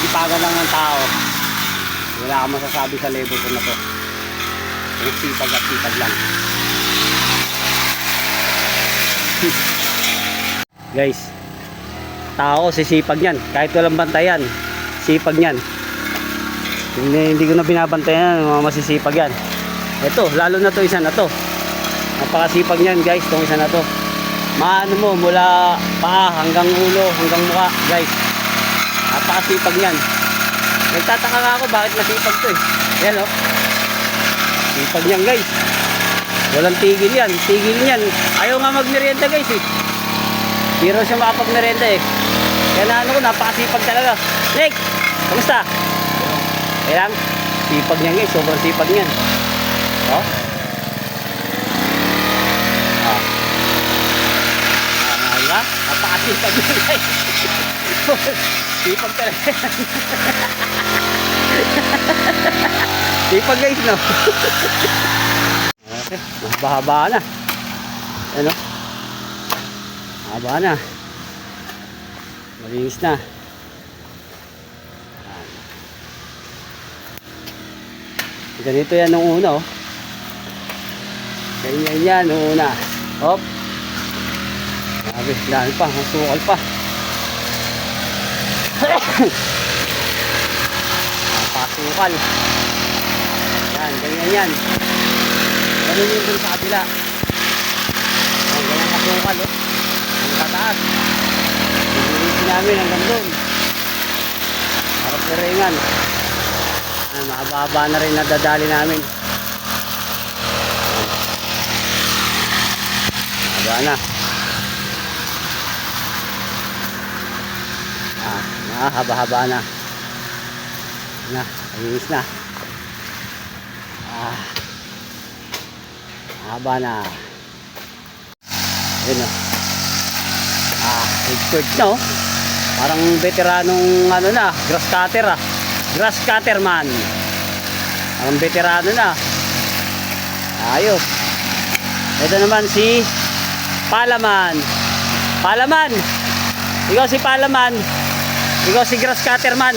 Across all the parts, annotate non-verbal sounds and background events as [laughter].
Sipag-sipagan lang ng tao. Wala akong masasabi sa level ko na to. Yung sipag at sipag lang. [laughs] Guys, tao sisipag yan. Kahit walang bantayan, sipag yan. Hindi, hindi ko na binabantayan, mga masisipag yan. Ito, lalo na to isa na to. Napakasipag niyan guys, tong isa na to. Maano mo, mula paa hanggang ulo, hanggang mukha guys. Napakasipag niyan. Nagtataka nga ako bakit masipag to eh. Yan oh. Sipag niyan guys. Walang tigil yan. Tigil niyan. Ayaw nga magmerienda guys eh. Hindi raw siya makapagmerienda eh. Kaya na ano ko, napakasipag talaga. Nick! Kamusta? Okay lang? Sipag niyan guys. Sobrang sipag niyan. Oh. Ah. Ah? Napakasipag niyan guys. [laughs] sipag talaga. sipag guys no. okay. Mahaba-haba na. Ano? Haba na. Malinis na. Ganito yan nung una oh. Ganyan yan nung una. Hop. Sabi, dahil pa, masukal pa. Napasukal. Yan, ganyan yan. Ganun yun dun sa kabila. Yan, ganyan kasukal oh. Ang tataas. Pinilisin namin hanggang doon. Harap ringan. Yan, mahaba na rin nadadali namin. Yan. Mahaba na. Ah, nakahaba-haba na. Na, ayos na. Ah. Haba na. Ayun o. Ah, expert na oh. Parang veteranong ano na, grass cutter ah. Grass cutter man. Parang veterano na. Ayos. Ito naman si Palaman. Palaman. Ikaw si Palaman. Ikaw si grass cutter man.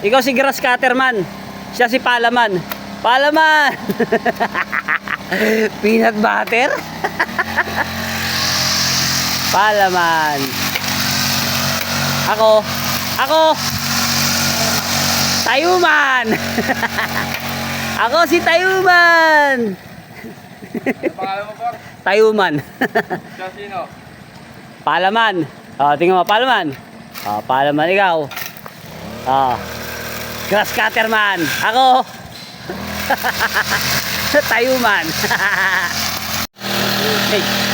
Ikaw si grass cutter man. Siya si Palaman. Palaman. [laughs] Peanut butter. [laughs] Palaman. Ako. Ako. Tayuman. [laughs] Ako si Tayuman. Pangalan mo? Tayuman. Siya sino? Palaman. Oh, tingnan mo, Palaman. Oh, Palaman ikaw. Oh. Grass cutter man. Ako. [laughs] Tayuman. [laughs] hey.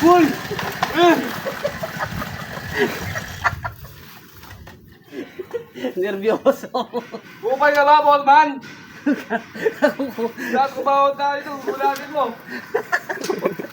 Cool! [laughs] Nervyoso. Bukay ka Paul man? Nakubawan tayo ito, gulatin mo. [laughs]